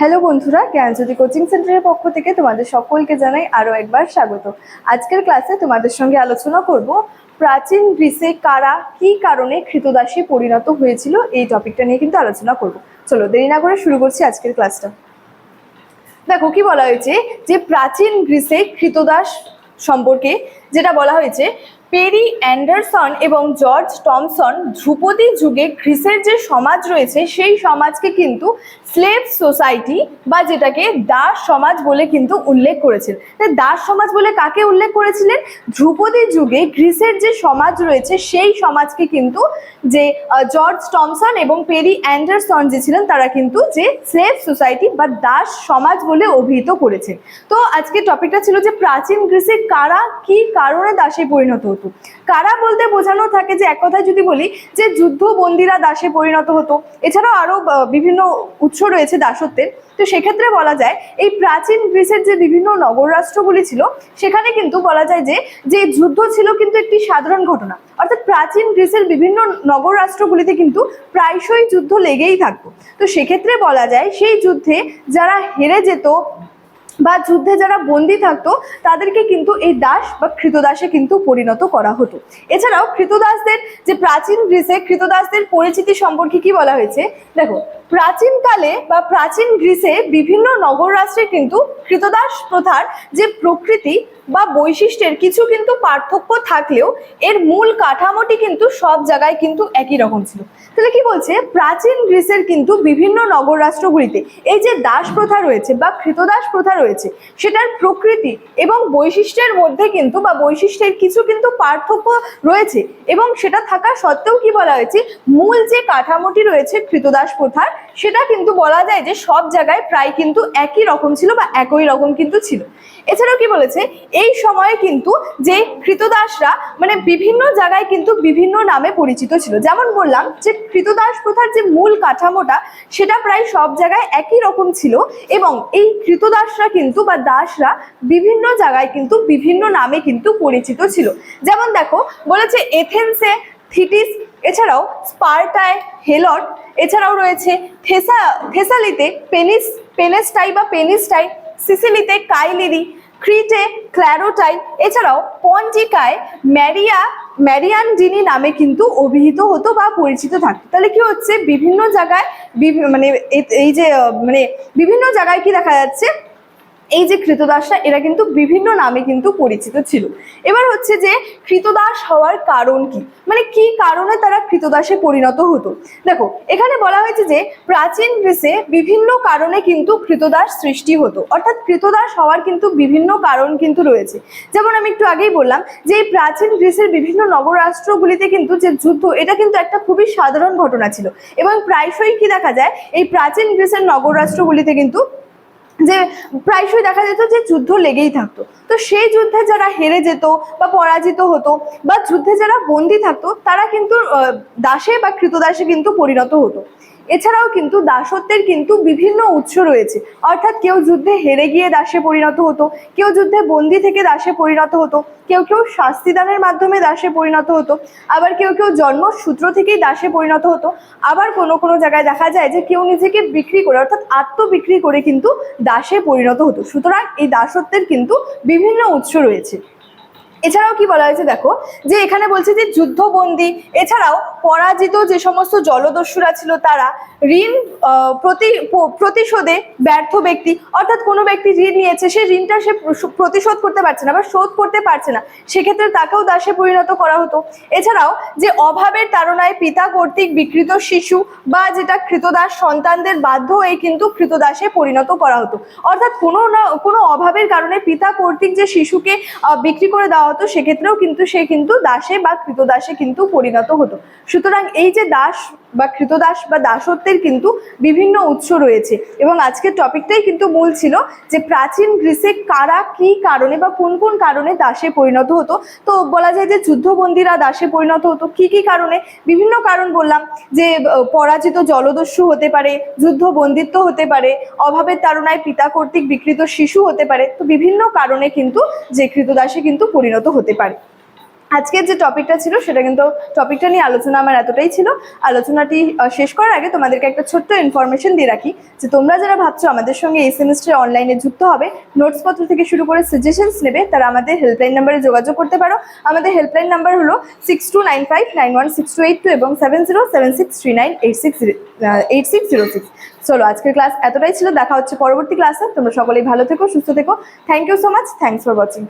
Hello বন্ধুরা জ্ঞানজ্যোতি coaching সেন্টারের পক্ষ থেকে তোমাদের সকলকে জানাই আরও একবার স্বাগত। আজকের ক্লাসে তোমাদের সঙ্গে আলোচনা করব, প্রাচীন গ্রিসে কারা, কি কারণে কৃতদাসী পরিণত হয়েছিল? এই টপিকটা নিয়ে কিন্তু আলোচনা করব। চলো, দেরি না করে শুরু করছি আজকের ক্লাসটা। দেখো, কি বলা হয়েছে যে প্রাচীন গ্রিসে কৃতদাস সম্পর্কে যেটা বলা হয়েছে পেরি অ্যান্ডারসন এবং জর্জ টমসন ধ্রুপদী যুগে গ্রিসের যে সমাজ রয়েছে, সেই সমাজকে কিন্তু স্লেভ সোসাইটি বা যেটাকে দাস সমাজ বলে কিন্তু উল্লেখ করেছেন। দাস সমাজ বলে কাকে উল্লেখ করেছিলেন? ধ্রুপদী যুগে গ্রিসের যে সমাজ রয়েছে, সেই সমাজকে কিন্তু যে জর্জ টমসন এবং পেরি অ্যান্ডারসন যে ছিলেন, তারা কিন্তু যে স্লেভ সোসাইটি বা দাস সমাজ বলে অভিহিত করেছেন। তো আজকে টপিকটা ছিল যে প্রাচীন গ্রিসে কারা, কি কারণে দাসে পরিণত হতো কারা বলতে বোঝানো থাকে যে এক কথায় যদি বলি যে যুদ্ধবন্দীরা দাসে পরিণত হতো এছাড়াও আরও আহ, বিভিন্ন উৎস রয়েছে দাসত্বের। তো সেক্ষেত্রে বলা যায় এই প্রাচীন গ্রিসের যে বিভিন্ন নগর রাষ্ট্রগুলি ছিল সেখানে কিন্তু বলা যায় যে যে যুদ্ধ ছিল কিন্তু একটি সাধারণ ঘটনা। অর্থাৎ প্রাচীন গ্রিসের বিভিন্ন নগর রাষ্ট্রগুলিতে কিন্তু প্রায়শই যুদ্ধ লেগেই থাকতো। তো সেক্ষেত্রে বলা যায় সেই যুদ্ধে যারা হেরে যেত বা যুদ্ধে যারা বন্দি থাকতো, তাদেরকে কিন্তু এই দাস বা কৃতদাসে কিন্তু পরিণত করা হতো। এছাড়াও কৃতদাসদের যে প্রাচীন গ্রিসে কৃতদাসদের পরিচিতি সম্পর্কে কি বলা হয়েছে? দেখো, প্রাচীনকালে বা প্রাচীন গ্রিসে বিভিন্ন নগর রাষ্ট্রে কিন্তু কৃতদাস প্রথার যে প্রকৃতি বা বৈশিষ্ট্যের কিছু কিন্তু পার্থক্য থাকলেও এর মূল কাঠামোটি কিন্তু সব জায়গায় কিন্তু একই রকম ছিল। তাহলে কি বলছে? প্রাচীন গ্রিসের কিন্তু বিভিন্ন নগর রাষ্ট্রগুলিতে এই যে দাস প্রথা রয়েছে বা কৃতদাস প্রথা রয়েছে সেটার প্রকৃতি এবং বৈশিষ্ট্যের মধ্যে কিন্তু বা বৈশিষ্ট্যের কিছু কিন্তু পার্থক্য রয়েছে এবং সেটা থাকা সত্ত্বেও কি বলা হয়েছে, মূল যে কাঠামোটি রয়েছে কৃতদাস প্রথার, সেটা কিন্তু বলা যায় যে সব জায়গায় প্রায় কিন্তু একই রকম ছিল বা একই রকম কিন্তু ছিল। এছাড়াও কি বলেছে, এই সময়ে কিন্তু যে কৃতদাসরা মানে বিভিন্ন জায়গায় কিন্তু বিভিন্ন নামে পরিচিত ছিল। যেমন বললাম যে কৃতদাস প্রথার যে মূল কাঠামোটা, সেটা প্রায় সব জায়গায় একই রকম ছিল এবং এই কৃতদাসরা কিন্তু বা দাসরা বিভিন্ন জায়গায় কিন্তু বিভিন্ন নামে কিন্তু পরিচিত ছিল। যেমন দেখো, বলেছে এথেন্সে থিটিস, এছাড়াও স্পার্টায় হেলট, এছাড়াও রয়েছে থেসা, থেসালিতে পেনিস, পেনেস্টাই বা পেনিস্টাই, সিসিলিতে কাইলিরি, ক্রিটে ক্ল্যারোটাই, এছাড়াও পঞ্জিকায় ম্যারিয়া ম্যারিয়ান জিনি নামে কিন্তু অভিহিত হতো বা পরিচিত থাকতো। তাহলে কি হচ্ছে? বিভিন্ন জায়গায় মানে এই যে মানে বিভিন্ন জায়গায় কি দেখা যাচ্ছে? এই যে কৃতদাসরা, এরা কিন্তু বিভিন্ন নামে কিন্তু পরিচিত ছিল। এবার হচ্ছে যে কৃতদাস হওয়ার কারণ কি? মানে কি কারণে তারা কৃতদাসে পরিণত হতো? দেখো, এখানে বলা হয়েছে যে প্রাচীন গ্রিসে বিভিন্ন কারণে কিন্তু কৃতদাস সৃষ্টি হতো। অর্থাৎ কৃতদাস হওয়ার কিন্তু বিভিন্ন কারণ কিন্তু রয়েছে। যেমন আমি একটু আগেই বললাম যে এই প্রাচীন গ্রিসের বিভিন্ন নগরাষ্ট্রগুলিতে কিন্তু যে যুদ্ধ, এটা কিন্তু একটা খুবই সাধারণ ঘটনা ছিল। এবং প্রায়শই কি দেখা যায়, এই প্রাচীন গ্রিসের নগরাষ্ট্রগুলিতে কিন্তু যে প্রায়শই দেখা যেত যে যুদ্ধ লেগেই থাকতো। তো সেই যুদ্ধে যারা হেরে যেত বা পরাজিত হতো বা যুদ্ধে যারা বন্দী থাকতো, তারা কিন্তু দাসে বা কৃতদাসে কিন্তু পরিণত হতো। এছাড়াও কিন্তু দাসত্বের কিন্তু বিভিন্ন উৎস রয়েছে। অর্থাৎ কেউ যুদ্ধে হেরে গিয়ে দাসে পরিণত হতো, কেউ যুদ্ধে বন্দি থেকে দাসে পরিণত হতো, কেউ কেউ শাস্তিদানের মাধ্যমে দাসে পরিণত হতো, আবার কেউ কেউ জন্মসূত্র থেকেই দাসে পরিণত হতো। আবার কোনো কোনো জায়গায় দেখা যায় যে কেউ নিজেকে বিক্রি করে, অর্থাৎ আত্মবিক্রি করে কিন্তু দাসে পরিণত হতো। সুতরাং এই দাসত্বের কিন্তু বিভিন্ন উৎস রয়েছে। এছাড়াও কি বলা হয়েছে দেখো, যে এখানে বলছে যে যুদ্ধবন্দী, এছাড়াও পরাজিত যে সমস্ত জলদস্যুরা ছিল তারা ঋণ প্রতি প্রতিশোধে ব্যর্থ ব্যক্তি, অর্থাৎ কোনো ব্যক্তি ঋণ নিয়েছে, সে ঋণটা সে প্রতিশোধ করতে পারছে না বা শোধ করতে পারছে না। সেক্ষেত্রে তাকেও দাসে পরিণত করা হতো। এছাড়াও যে অভাবের তাড়নায় পিতা কর্তৃক বিকৃত শিশু বা যেটা কৃতদাস সন্তানদের বাধ্য হয়ে কিন্তু কৃতদাসে পরিণত করা হতো। অর্থাৎ কোনো না, কোনো অভাবের কারণে পিতা কর্তৃক যে শিশুকে বিক্রি করে দেওয়া হতো সেক্ষেত্রেও কিন্তু সে কিন্তু দাসে বা কৃতদাসে কিন্তু পরিণত হতো। সুতরাং এই যে দাস বা কৃতদাস বা দাসত্বের কিন্তু বিভিন্ন উৎস রয়েছে। এবং আজকের টপিকটাই কিন্তু মূল ছিল যে প্রাচীন গ্রিসে কারা কি কারণে বা কোন কোন কারণে দাসে পরিণত হতো। তো বলা যায় যে যুদ্ধবন্দীরা দাসে পরিণত হতো। কি কি কারণে? বিভিন্ন কারণ বললাম যে পরাজিত জলদস্যু হতে পারে যুদ্ধ বন্দিত্ব হতে পারে, অভাবের তারণায় পিতা কর্তৃক বিকৃত শিশু হতে পারে। তো বিভিন্ন কারণে কিন্তু যে কৃতদাসে কিন্তু পরিণত হতে পারে। আজকের যে টপিকটা ছিল, সেটা কিন্তু টপিকটা নিয়ে আলোচনা আমার এতটাই ছিল। আলোচনাটি শেষ করার আগে তোমাদেরকে একটা ছোট্ট ইনফরমেশন দিয়ে রাখি যে তোমরা যারা ভাবছ আমাদের সঙ্গে এই সেমিস্টারে অনলাইনে যুক্ত হবে নোটসপত্র থেকে শুরু করে সাজেশনস নেবে, তারা আমাদের হেল্পলাইন নাম্বারে যোগাযোগ করতে পারো। আমাদের হেল্পলাইন নাম্বার হলো six two nine five nine one six two eight two এবং seven zero seven six three nine eight six eight six zero six চলো, আজকের ক্লাস এতটাই ছিল। দেখা হচ্ছে পরবর্তী ক্লাসে তোমরা সকলেই ভালো থেকো, সুস্থ থেকো। Thank you so much thanks for watching